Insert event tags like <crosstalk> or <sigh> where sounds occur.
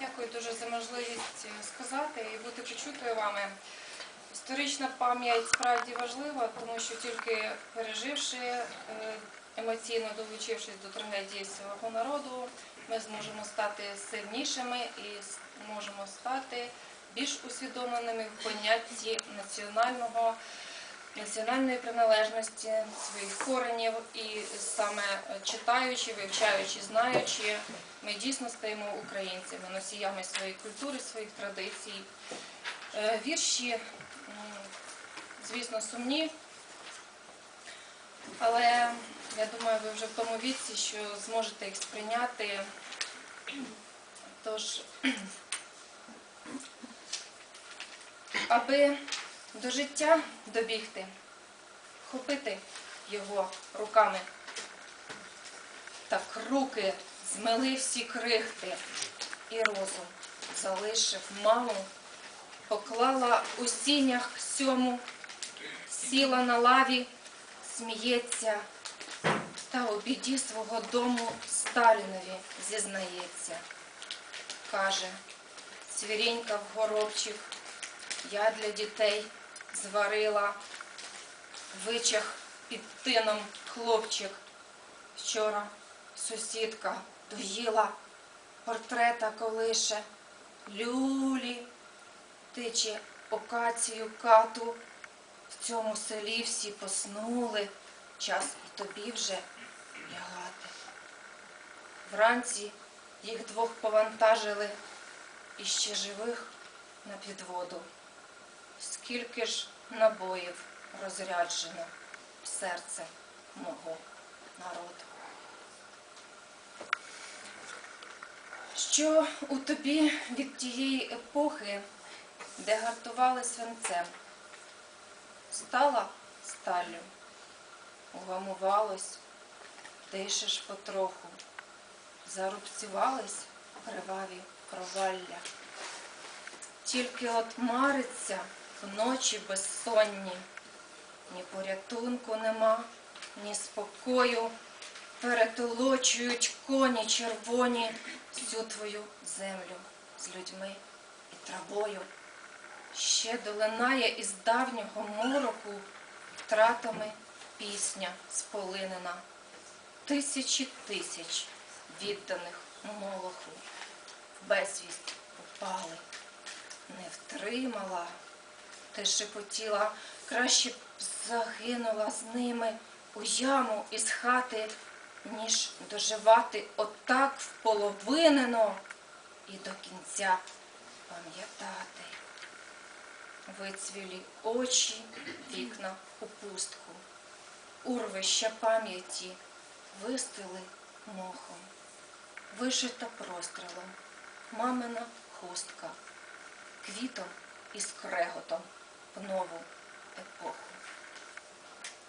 Дякую дуже за можливість сказати і бути почутою вами. Історична пам'ять справді важлива, тому що тільки переживши е, емоційно долучившись до трагедії свого народу, ми зможемо стати сильнішими і зможемо стати більш усвідомленими в понятті національного національної приналежності своїх коренів, і саме читаючи, вивчаючи, знаючи, ми дійсно стаємо українцями, носіями своєї культури, своїх традицій. Е, Вірші, звісно, сумні, але я думаю, ви вже в тому віці, що зможете їх сприйняти. Тож, <clears throat> аби до життя добігти, хопити його руками. Так руки змели всі крихти, і розум залишив маму, поклала у сінях сьому, сіла на лаві, сміється, та у біді свого дому Сталінові зізнається. Каже, цвірінька в горобчик, я для дітей зварила вичах під тином хлопчик. Вчора сусідка доїла портрета колише. Люлі, тиче окацію кату. В цьому селі всі поснули, час і тобі вже лягати. Вранці їх двох повантажили і ще живих на підводу. Скільки ж набоїв розряджено в серце мого народу. Що у тобі від тієї епохи, де гартували свинцем, стала сталлю, угамувалось, дишиш потроху, зарубцювались криваві провалля. Тільки от мариться вночі безсонні, ні порятунку нема, ні спокою, перетолочують коні червоні всю твою землю з людьми і травою. Ще долинає із давнього мороку втратами пісня сполинена. Тисячі тисяч відданих молоху в безвість упали не втримала. Ти шепотіла, краще б загинула з ними у яму із хати, ніж доживати отак вполовинено і до кінця пам'ятати. Вицвілі очі, вікна у пустку, урвища пам'яті вистили мохом, вишита прострілом, мамина хустка. Квітом і скреготом в нову епоху.